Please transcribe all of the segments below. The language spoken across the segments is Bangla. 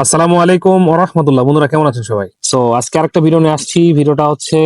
আসসালামু আলাইকুম ওরহমতুল্লাহ বন্ধুরা কেমন আছেন সবাই? সো আজকে আরেকটা ভিডিও নিয়ে আসছি। ভিডিওটা হচ্ছে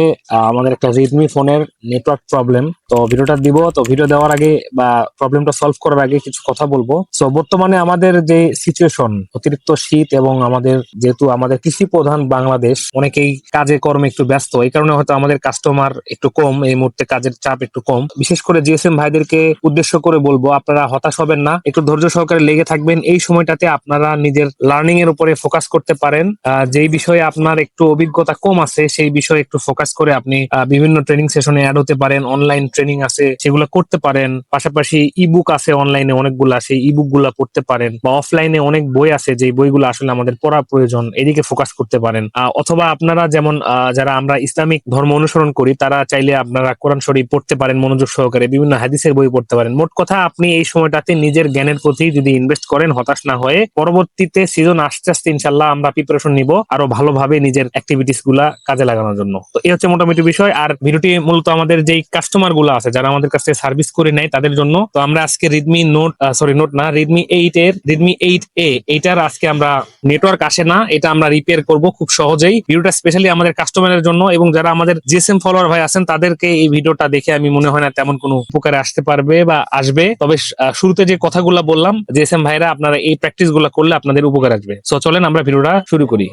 আমাদের একটা রেডমি ফোনের নেটওয়ার্ক প্রবলেম তো ভিডিওটা দিব, তো ভিডিও দেওয়ার আগে বা প্রবলেমটা সলভ করার আগে কিছু কথা বলব। সো বর্তমানে আমাদের যে সিচুয়েশন অতিরিক্ত শীত এবং আমাদের যেহেতু আমাদের কৃষি প্রধান বাংলাদেশ, অনেকেই কাজে কর্মে একটু ব্যস্ত। এই কারণে হয়তো আমাদের কাস্টমার একটু কম, এই মুহূর্তে কাজের চাপ একটু কম। বিশেষ করে জিএসএম ভাইদেরকে উদ্দেশ্য করে বলব, আপনারা হতাশ হবেন না। একটু ধৈর্য সহকারে লেগে থাকবেন। এই সময়টাতে আপনারা নিজের লার্নিং এর উপরে ফোকাস করতে পারেন। যেই বিষয়ে আপনার একটু অভিজ্ঞতা কম আছে, সেই বিষয়ে একটু ফোকাস করে আপনি বিভিন্ন ট্রেনিং সেশনে অ্যাড হতে পারেন অনলাইন ট্রেনিং আছে, সেগুলো করতে পারেন। পাশাপাশি ইবুক আছে অনলাইনে অনেকগুলা সেই ইবুকগুলা পড়তে পারেন বা অফলাইনে অনেক বই আছে যে বইগুলো আসলে আমাদের পড়া প্রয়োজন, এদিকে ফোকাস করতে পারেন। অথবা আপনারা যেমন যারা আমরা ইসলামিক ধর্ম অনুসরণ করি, তারা চাইলে আপনারা কোরআন শরীফ পড়তে পারেন, মনোযোগ সহকারে বিভিন্ন হাদিসের বই পড়তে পারেন। মোট কথা আপনি এই সময়টাতে নিজের জ্ঞানের প্রতি যদি ইনভেস্ট করেন, হতাশ না হয়ে, পরবর্তীতে সিজন আস্তে আস্তে ইনশাল্লাহ আমরা প্রিপারেশন নিব, আরও ভালোভাবে নিজের অ্যাক্টিভিটিসগুলা কাজে লাগানোর জন্য। তো এই হচ্ছে মোটামুটি বিষয়। আর ভিডিওটি মূলত আমাদের যেই কাস্টমারগুলো আছে, যারা আমাদের কাছে সার্ভিস করে নেয় তাদের জন্য, তো আমরা আজকে রেডমি নোট সরি নোট না রেডমি এইট এর রেডমি এইট এ এইটার আজকে আমরা নেটওয়ার্ক আসে না, এটা আমরা রিপেয়ার করব খুব সহজেই। ভিডিওটা স্পেশালি আমাদের কাস্টমারের জন্য এবং যারা আমাদের জিএসএম ফলোয়ার ভাই আছেন, তাদেরকে এই ভিডিওটা দেখে আমি মনে হয় না তেমন কোনো উপকারে আসতে পারবে বা আসবে। তবে শুরুতে যে কথাগুলো বললাম জিএসএম ভাইরা আপনারা এই প্র্যাকটিসগুলো করলে আপনাদের উপকার আসবে। সো চলেন আমরা ভিডিওটা শুরু করি।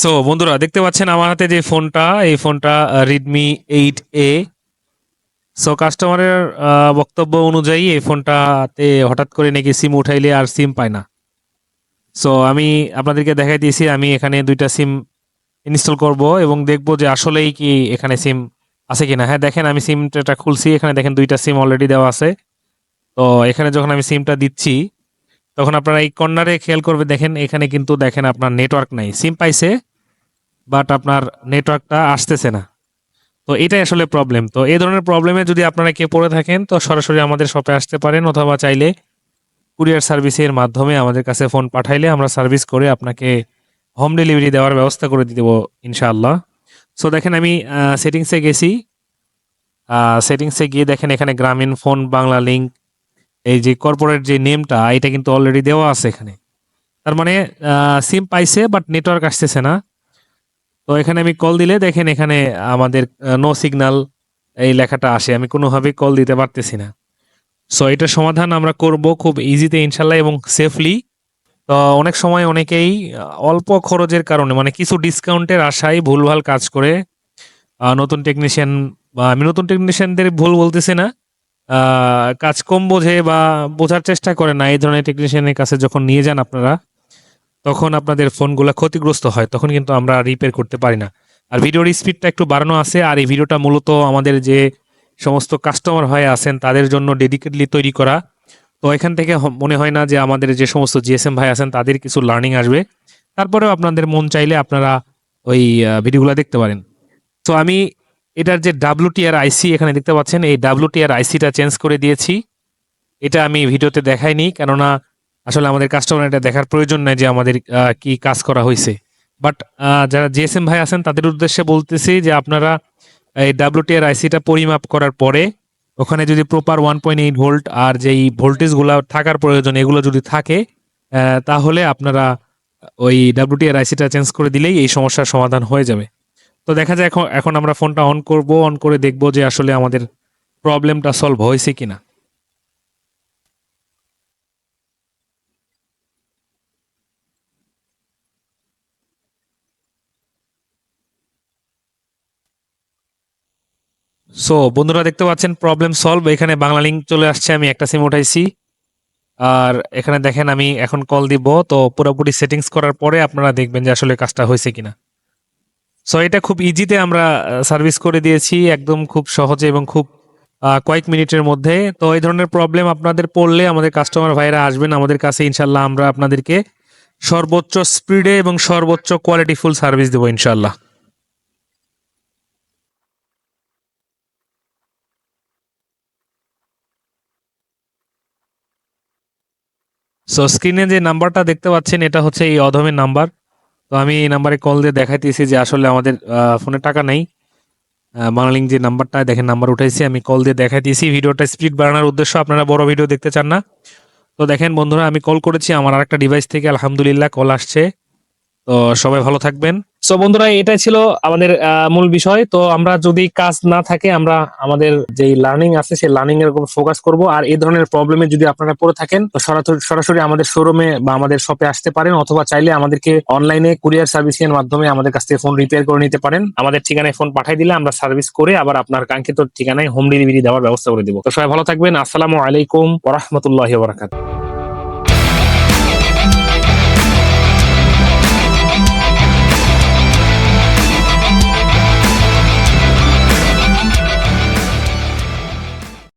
সো বন্ধুরা, দেখতে পাচ্ছেন আমার হাতে যে ফোনটা, এই ফোনটা রেডমি এইট এ সো কাস্টমারের বক্তব্য অনুযায়ী এই ফোনটাতে হঠাৎ করে নাকি সিম উঠাইলে আর সিম পায় না। সো আমি আপনাদেরকে দেখাই দিয়েছি, আমি এখানে দুইটা সিম ইনস্টল করব এবং দেখব যে আসলেই কি এখানে সিম আছে কিনা। হ্যাঁ দেখেন, আমি সিমটা খুলছি, এখানে দেখেন দুইটা সিম অলরেডি দেওয়া আছে। তো, এখানে যখন আমি সিমটা দিচ্ছি, তখন আপনারা এই কর্নারে খেয়াল করবে, দেখেন, এখানে কিন্তু দেখেন আপনার নেটওয়ার্ক নাই। সিম পাইছে বাট আপনার নেটওয়ার্কটা আসতেছে না। তো এটাই আসলে প্রবলেম তো এই ধরনের প্রবলেমে যদি আপনারা কে পড়ে থাকেন, তো সরাসরি আমাদের শপে আসতে পারেন অথবা চাইলে কুরিয়ার সার্ভিসের মাধ্যমে আমাদের কাছে ফোন পাঠাইলে আমরা সার্ভিস করে আপনাকে হোম ডেলিভারি দেওয়ার ব্যবস্থা করে দিব ইনশাআল্লাহ। সো দেখেন আমি সেটিংসে গেছি। সেটিংসে গিয়ে দেখেন এখানে গ্রামীণ ফোন বাংলা লিঙ্ক এই যে কর্পোরেট যে নেমটা এটা কিন্তু অলরেডি দেওয়া আছে এখানে। তার মানে সিম পাইছে বাট নেটওয়ার্ক আসতেছে না। তো এখানে আমি কল দিলে দেখেন এখানে আমাদের নো সিগন্যাল এই লেখাটা আসে। আমি কোনোভাবেই কল দিতে পারতেছি না। সো এটার সমাধান আমরা করব খুব ইজিতে ইনশাল্লাহ এবং সেফলি তো, অনেক সময় অনেকেই অল্প খরচের কারণে মানে কিছু ডিসকাউন্টের আশায় ভুলভাল কাজ করে নতুন টেকনিশিয়ান বা আমি নতুন টেকনিশিয়ানদের ভুল বলতেছি না কাজ কম বোঝে বা বোঝার চেষ্টা করে না। এই ধরনের টেকনিশিয়ানের কাছে যখন নিয়ে যান আপনারা তখন আপনাদের ফোনগুলো ক্ষতিগ্রস্ত হয়, তখন কিন্তু আমরা রিপেয়ার করতে পারি না। আর ভিডিওর স্পিডটা একটু বাড়ানো আছে, আর এই ভিডিওটা মূলত আমাদের যে সমস্ত কাস্টমার হয়ে আছেন, তাদের জন্য ডেডিকেটলি তৈরি করা। তো এখান থেকে মনে হয় না যে আমাদের যে সমস্ত জিএসএম ভাই আছেন, তাদের কিছু লার্নিং আসবে। তারপরেও আপনাদের মন চাইলে আপনারা ওই ভিডিওগুলো দেখতে পারেন। তো আমি এটার যে ডাব্লুটিআর আইসি এখানে দেখতে পাচ্ছেন, এই ডাব্লুটিআর আইসিটা চেঞ্জ করে দিয়েছি। এটা আমি ভিডিওতে দেখাইনি, কেননা আসলে আমাদের কাস্টমার এটা দেখার প্রয়োজন নাই যে আমাদের কি কাজ করা হয়েছে। বাট যারা জিএসএম ভাই আছেন, তাদের উদ্দেশ্যে বলতেছি যে আপনারা এই ডাব্লুটিআর আইসিটা পরিমাপ করার পরে ওখানে যদি proper one point eight volt আর যেই ভোল্টেজগুলো থাকার প্রয়োজন, এগুলো যদি থাকে তাহলে আপনারা ওই ডাব্লুটিআর আইসিটা চেঞ্জ করে দিলেই এই সমস্যার সমাধান হয়ে যাবে। তো দেখা যায় এখন এখন আমরা ফোনটা অন করব অন করে দেখব যে আসলে আমাদের প্রবলেমটা সলভ হয়েছে কিনা। সো বন্ধুরা দেখতে পাচ্ছেন প্রবলেম সলভ এখানে বাংলা লিঙ্ক চলে আসছে, আমি একটা সিম উঠাইছি। আর এখানে দেখেন, আমি এখন কল দিব। তো পুরোপুরি সেটিংস করার পরে আপনারা দেখবেন যে আসলে কাজটা হয়েছে কিনা। সো এটা খুব ইজিতে আমরা সার্ভিস করে দিয়েছি, একদম খুব সহজে এবং খুব কয়েক মিনিটের মধ্যে। তো এই ধরনের প্রবলেম আপনাদের পড়লে আমাদের কাস্টমার ভাইরা আসবেন। আমাদের কাছে ইনশাল্লাহ আমরা আপনাদেরকে সর্বোচ্চ স্পিডে এবং সর্বোচ্চ কোয়ালিটিফুল সার্ভিস দেবো ইনশাল্লাহ সো স্ক্রিনে যে নাম্বারটা দেখতে পাচ্ছেন, এটা হচ্ছে এই অধমের নাম্বার। তো আমি এই নাম্বারে কল দিয়ে দেখাইতেছি যে আসলে আমাদের ফোনে টাকা নেই। বাংলালিং যে নাম্বারটা, দেখেন নাম্বার উঠাইছি, আমি কল দিয়ে দেখাইতেছি। ভিডিওটা স্পিড বাড়ানোর উদ্দেশ্য আপনারা বড় ভিডিও দেখতে চান না। তো দেখেন বন্ধুরা, আমি কল করেছি, আমার আরেকটা ডিভাইস থেকে আলহামদুলিল্লাহ কল আসছে। তো সবাই ভালো থাকবেন। সো বন্ধুরা, এটাই ছিল আমাদের মূল বিষয়। তো আমরা যদি কাজ না থাকে, আমরা আমাদের যে লার্নিং আছে, সেই লার্নিং এর উপর ফোকাস করব। আর এই ধরনের প্রবলেমে যদি আপনারা পড়ে থাকেন, তো সরাসরি আমাদের শোরুমে বা আমাদের শপে আসতে পারেন, অথবা চাইলে আমাদেরকে অনলাইনে কুরিয়ার সার্ভিস এর মাধ্যমে আমাদের কাছ থেকে ফোন রিপেয়ার করে নিতে পারেন। আমাদের ঠিকানায় ফোন পাঠিয়ে দিলে আমরা সার্ভিস করে আবার আপনার কাঙ্ক্ষিত ঠিকানায় হোম ডেলিভারি দেওয়ার ব্যবস্থা করে দিব। তো সবাই ভালো থাকবেন। আসসালামু আলাইকুম ওরহমতুল্লাহ বারাকাত